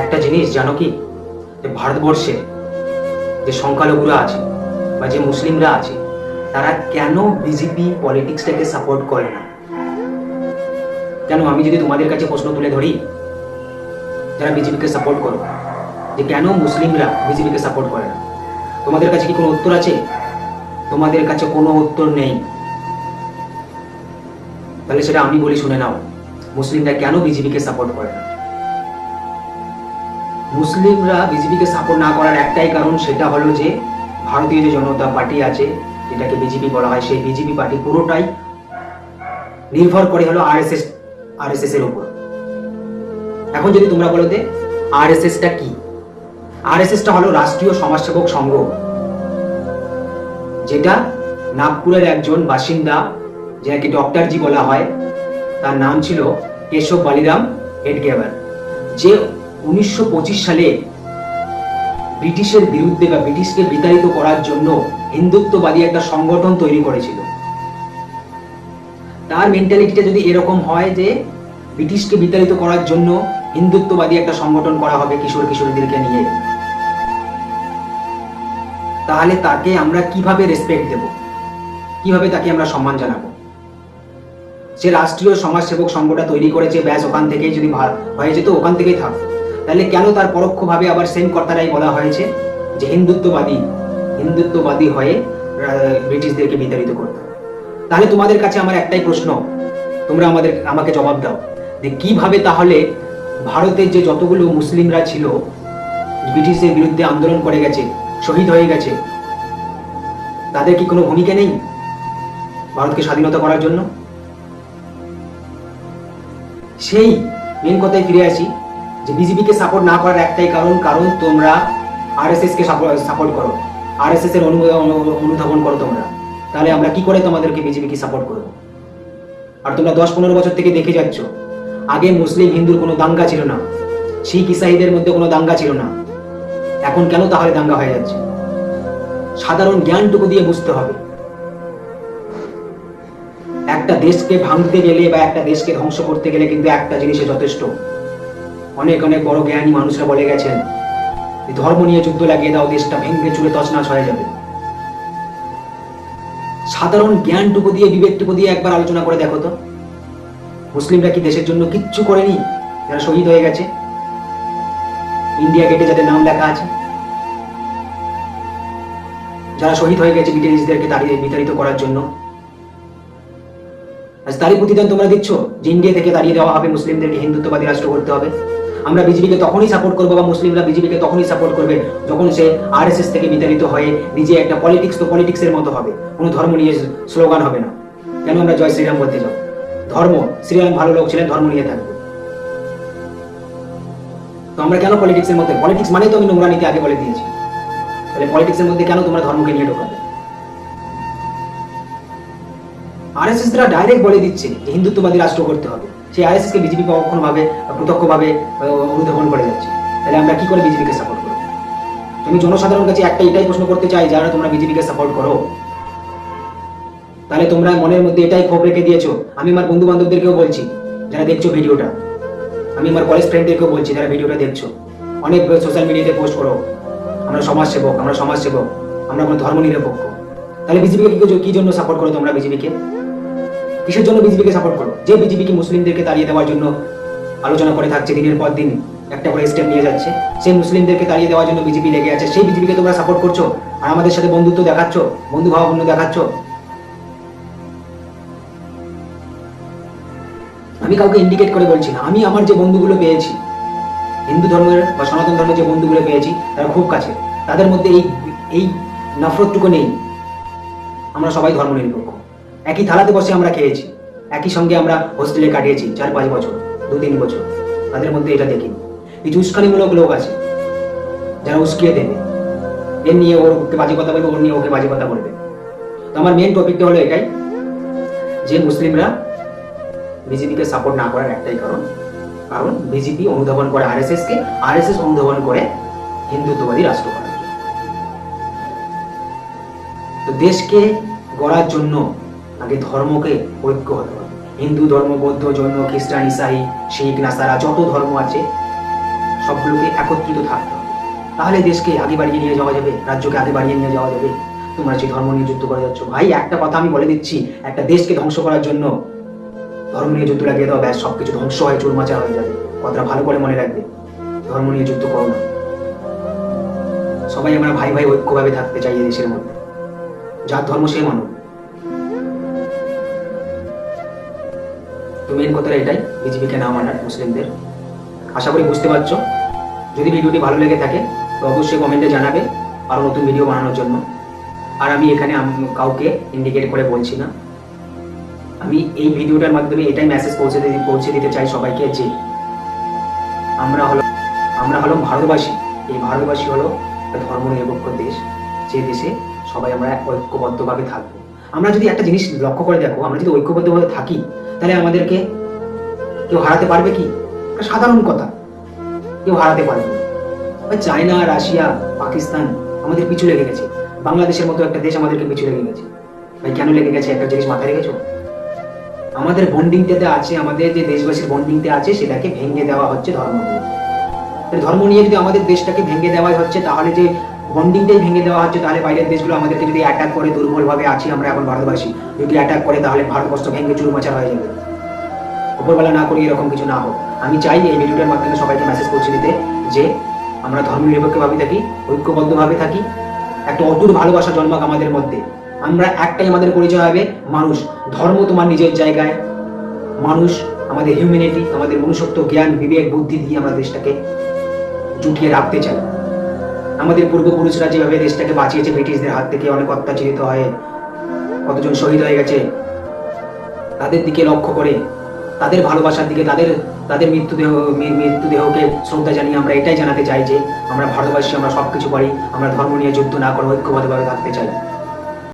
একটা জিনিস জানো কি? যে ভারতবর্ষে যে সংখ্যালঘুরা আছে বা যে মুসলিমরা আছে, তারা কেন বিজেপি পলিটিক্সটাকে সাপোর্ট করে না? কেন আমি যদি তোমাদের কাছে প্রশ্ন তুলে ধরি, যারা বিজেপিকে সাপোর্ট করো, যে কেন মুসলিমরা বিজেপিকে সাপোর্ট করে না? তোমাদের কাছে কি কোনো উত্তর আছে? তোমাদের কাছে কোনো উত্তর নেই। তাহলে সেটা আমি বলি শুনে নাও, মুসলিমরা কেন বিজেপিকে সাপোর্ট করে না? মুসলিমরা বিজেপিকে সাপোর্ট না করার একটাই কারণ সেটা হলো যে ভারতীয় যে জনতা পার্টি আছে, যেটাকে বিজেপি বলা হয়, সেই বিজেপি পার্টি পুরোটাই নির্ভর করে হলো আরএসএস আরএসএস এর উপর এখন যদি তোমরা বলো যে আরএসএসটা কি? আরএসএসটা হলো রাষ্ট্রীয় সমাজসেবক সংঘ, যেটা নাগপুরের একজন বাসিন্দা, যাকে ডক্টরজি বলা হয়, তার নাম ছিল কেশব বালিরাম হেডগেভার যে উনিশশো পঁচিশ সালে ব্রিটিশের বিরুদ্ধে বা ব্রিটিশকে বিতাড়িত করার জন্য হিন্দুত্ববাদী একটা সংগঠন তৈরি করেছিল। তার মেন্টালিটিটা যদি এরকম হয় যে ব্রিটিশকে বিতাড়িত করার জন্য হিন্দুত্ববাদী একটা সংগঠন করা হবে কিশোর কিশোরীদেরকে নিয়ে, তাহলে তাকে আমরা কীভাবে রেসপেক্ট দেব? কীভাবে তাকে আমরা সম্মান জানাব? সে রাষ্ট্রীয় সমাজসেবক সংঘটা তৈরি করেছে, ব্যাস ওখান থেকেই যদি হয়ে যেত ওখান থেকেই থাক তাহলে কেন তার পরোক্ষভাবে আবার সেম কর্তারাই বলা হয়েছে যে হিন্দুত্ববাদী হিন্দুত্ববাদী হয়ে ব্রিটিশদেরকে বিতাড়িত করতে? তাহলে তোমাদের কাছে আমার একটাই প্রশ্ন। তোমরা আমাদের, আমাকে জবাব দাও যে কীভাবে তাহলে ভারতের যে যতগুলো মুসলিমরা ছিল, ব্রিটিশদের বিরুদ্ধে আন্দোলন করে গেছে, শহীদ হয়ে গেছে, তাদের কি কোনো ভূমিকা নেই ভারতকে স্বাধীনতা করার জন্য? সেই মেন কথায় ফিরে আসি। যে বিজেপিকে সাপোর্ট না করার একটাই কারণ কারণ তোমরা আরএসএস কে সাপোর্ট করো। আরএসএস এর অনু- অনু- অনুধাবন করো তোমরা। তাহলে আমরা কি করে তোমাদেরকে বিজেপিকে সাপোর্ট করব? আর তোমরা দশ পনেরো বছর থেকে দেখে যাচ্ছ, আগে মুসলিম, হিন্দুর কোনো দাঙ্গা ছিল না। শিখ, ইসাইদের মধ্যে কোনো দাঙ্গা ছিল না। এখন কেন তাহলে দাঙ্গা হয়ে যাচ্ছে? সাধারণ জ্ঞানটুকু দিয়ে বুঝতে হবে। একটা দেশকে ভাঙতে গেলে বা একটা দেশকে ধ্বংস করতে গেলে কিন্তু একটা জিনিসে যথেষ্ট। অনেক অনেক বড় জ্ঞানী মানুষরা বলে গেছেন ধর্ম নিয়ে যুদ্ধ লাগিয়ে দাও, দেশটা ভেঙে চুরে তছনছ হয়ে যাবে। সাধারণ জ্ঞানটুকু দিয়ে, বিবেকটুকু দিয়ে একবার আলোচনা করে দেখো তো। মুসলিমরা কি দেশের জন্য কিচ্ছু করেনি? যারা শহীদ হয়ে গেছে। ইন্ডিয়া গেটে যাদের নাম লেখা আছে। যারা শহীদ হয়ে গেছে ব্রিটিশদেরকে তাড়িয়ে বিতাড়িত করার জন্য। আজ তারই প্রতিদান তোমরা দিচ্ছ? যে ইন্ডিয়া থেকে তাড়িয়ে দেওয়া হবে মুসলিমদেরকে হিন্দুত্ববাদী রাষ্ট্র করতে হবে। আমরা বিজেপিকে তখনই সাপোর্ট করব বা মুসলিমরা বিজেপিকে তখনই সাপোর্ট করবে যখন সে আরএসএস থেকে বিতাড়িত হয়ে নিজে একটা পলিটিক্স তো পলিটিক্সের মতো হবে। কোনো ধর্ম নিয়ে স্লোগান হবে না। কেন আমরা জয় শ্রীরাম বলতে যাও ধর্ম, শ্রীরাম ভালো লোক ছিলেন, ধর্ম নিয়ে থাকবে। তো আমরা কেন পলিটিক্সের মধ্যে পলিটিক্স মানে তো আমি নোংরা নীতি আগে বলে দিয়েছি। তাহলে পলিটিক্সের মধ্যে কেন তোমরা ধর্মকে নিয়ে ঢোকাবে? রা ডাইরেক্ট বলে দিচ্ছে যে হিন্দুত্ববাদী রাষ্ট্র করতে হবে। সেই আরএসএস কে বিজেপি কখনো ভাবে প্রত্যক্ষভাবে অনুধাবন করে যাচ্ছে। তাহলে আমরা কি করে বিজেপিকে সাপোর্ট করব? তুমি জনসাধারণের কাছে একটা এটাই প্রশ্ন করতে চাই, যারা তোমরা বিজেপিকে সাপোর্ট করো। তাহলে তোমরা মনের মধ্যে এটাই ক্ষোভ রেখে দিয়েছ, আমি আমার বন্ধু বান্ধবদেরকেও বলছি, যারা দেখছ ভিডিওটা। আমি আমার কলেজ ফ্রেন্ডদেরকেও বলছি, যারা ভিডিওটা দেখছ। অনেক সোশ্যাল মিডিয়াতে পোস্ট করো। আমরা সমাজসেবক আমরা সমাজসেবক, আমরা কোনো ধর্ম নিরপেক্ষ তাহলে বিজেপিকে কি জন্য সাপোর্ট করো তোমরা বিজেপিকে কিসের জন্য বিজেপিকে সাপোর্ট করো? যে বিজেপি কি মুসলিমদেরকে তাড়িয়ে দেওয়ার জন্য আলোচনা করে থাকছে দিনের পর দিন, একটা করে স্টেপ নিয়ে যাচ্ছে। সেই মুসলিমদেরকে তাড়িয়ে দেওয়ার জন্য বিজেপি লেগে আছে। সেই বিজেপিকে তোমরা সাপোর্ট করছ আর আমাদের সাথে বন্ধুত্ব দেখাচ্ছ, বন্ধু ভাবাপন্ন দেখাচ্ছ। আমি কাউকে ইন্ডিকেট করে বলছি না। আমি আমার যে বন্ধুগুলো পেয়েছি, হিন্দু ধর্মের বা সনাতন ধর্মের যে বন্ধুগুলো পেয়েছি, তারা খুব কাছে। তাদের মধ্যে এই এই নফরতটুকু নেই। আমরা সবাই ধর্ম নিরপেক্ষ। একই থালাতে বসে আমরা খেয়েছি। একই সঙ্গে আমরা হোস্টেলে কাটিয়েছি চার পাঁচ বছর, দু তিন বছর। তাদের মধ্যে এটা দেখি। কিছু উস্কানিমূলক লোক আছে, যারা উস্কিয়ে দেবে। এর নিয়ে ওর ওকে বাজে কথা বলবে, ওর নিয়ে ওকে বাজে কথা বলবে। তো আমার মেন টপিকটা হলো এটাই যে মুসলিমরা বিজেপিকে সাপোর্ট না করার একটাই কারণ। কারণ বিজেপি অনুধাবন করে আরএসএস কে আরএসএস অনুধাবন করে হিন্দুত্ববাদী রাষ্ট্র তো দেশকে গড়ার জন্য আগে ধর্মকে ঐক্য হতে হবে। হিন্দু ধর্ম, বৌদ্ধ জৈন খ্রিস্টান, ইসাই, শিখ, নাসারা, যত ধর্ম আছে, সবগুলোকে একত্রিত থাকতে হবে। তাহলে দেশকে আগে বাড়িয়ে নিয়ে যাওয়া যাবে, রাজ্যকে আগে বাড়িয়ে নিয়ে যাওয়া যাবে। তোমরা যে ধর্ম নিয়ে যুদ্ধ করে যাচ্ছ, ভাই, একটা কথা আমি বলে দিচ্ছি, একটা দেশকে ধ্বংস করার জন্য ধর্ম নিয়ে যুদ্ধ লাগিয়ে দাও, ব্যাস, সবকিছু ধ্বংস হয় চুরমাচা হয়ে যাবে। কথাটা ভালো করে মনে রাখবে। ধর্ম নিয়ে যুদ্ধ করো না। সবাই আমরা ভাই ভাই ঐক্যভাবে থাকতে চাই এই দেশের মধ্যে। যার ধর্ম সে মানো তো মেন কথাটা এটাই বিজেপিকে না মানার, মুসলিমদের। আশা করি বুঝতে পারছ। যদি ভিডিওটি ভালো লেগে থাকে, তো অবশ্যই কমেন্টে জানাবে আরও নতুন ভিডিও বানানোর জন্য। আর আমি এখানে কাউকে ইন্ডিকেট করে বলছি না। আমি এই ভিডিওটার মাধ্যমে এটাই মেসেজ পৌঁছে দিতে পৌঁছে দিতে চাই সবাইকে যে আমরা হলো আমরা হলো ভারতবাসী। এই ভারতবাসী হলো ধর্মনিরপেক্ষ দেশ। যে দেশে সবাই আমরা ঐক্যবদ্ধভাবে থাকব। আমরা যদি একটা জিনিস লক্ষ্য করে দেখো, আমরা যদি ঐক্যবদ্ধভাবে থাকি, তাহলে আমাদেরকে কেউ হারাতে পারবে কি? একটা সাধারণ কথা। কেউ হারাতে পারবে না। চায়না, রাশিয়া, পাকিস্তান আমাদের পিছু লেগে গেছে। বাংলাদেশের মতো একটা দেশ আমাদেরকে পিছু লেগে গেছে। ভাই, কেন লেগে গেছে? একটা জিনিস মাথায় রেখেছো? আমাদের বন্ডিংটাতে আছে, আমাদের যে দেশবাসীর বন্ডিংতে আছে, সেটাকে ভেঙে দেওয়া হচ্ছে ধর্ম নিয়ে। ধর্ম নিয়ে যদি আমাদের দেশটাকে ভেঙে দেওয়াই হচ্ছে, তাহলে যে বন্ডিংটাই ভেঙে দেওয়া হচ্ছে, তাহলে বাইরের দেশগুলো আমাদেরকে যদি অ্যাটাক করে, দুর্বলভাবে আছি আমরা এখন ভারতবাসী। যদি অ্যাটাক করে, তাহলে ভারতবর্ষ ভেঙে চুরমাচার হয়ে যাবে। উপরবেলা না করি এরকম কিছু না হোক। আমি চাই এই ভিডিওটার মাধ্যমে সবাইকে মেসেজ পৌঁছে দিতে, যে আমরা ধর্ম নিরপেক্ষভাবে থাকি, ঐক্যবদ্ধভাবে থাকি, একটা অটুট ভালোবাসা জন্মাক আমাদের মধ্যে। আমরা একটাই আমাদের পরিচয় হবে, মানুষ। ধর্ম তোমার নিজের জায়গায়। মানুষ আমাদের হিউম্যানিটি আমাদের মনুষ্যত্ব, জ্ঞান, বিবেক, বুদ্ধি দিয়ে আমরা দেশটাকে জুটিয়ে রাখতে চাই। আমাদের পূর্বপুরুষরা যেভাবে দেশটাকে বাঁচিয়েছে, ব্রিটিশদের হাত থেকে অনেক অত্যাচারিত হয় কতজন শহীদ হয়ে গেছে, তাদের দিকে লক্ষ্য করে, তাদের ভালোবাসার দিকে, তাদের তাদের মৃত্যুদেহ মৃত্যুদেহকে শ্রদ্ধা জানিয়ে আমরা এটাই জানাতে চাই যে আমরা ভারতবাসী, আমরা সব কিছু পারি, আমরা ধর্ম নিয়ে যুদ্ধ না করে ঐক্যবদ্ধভাবে থাকতে চাই।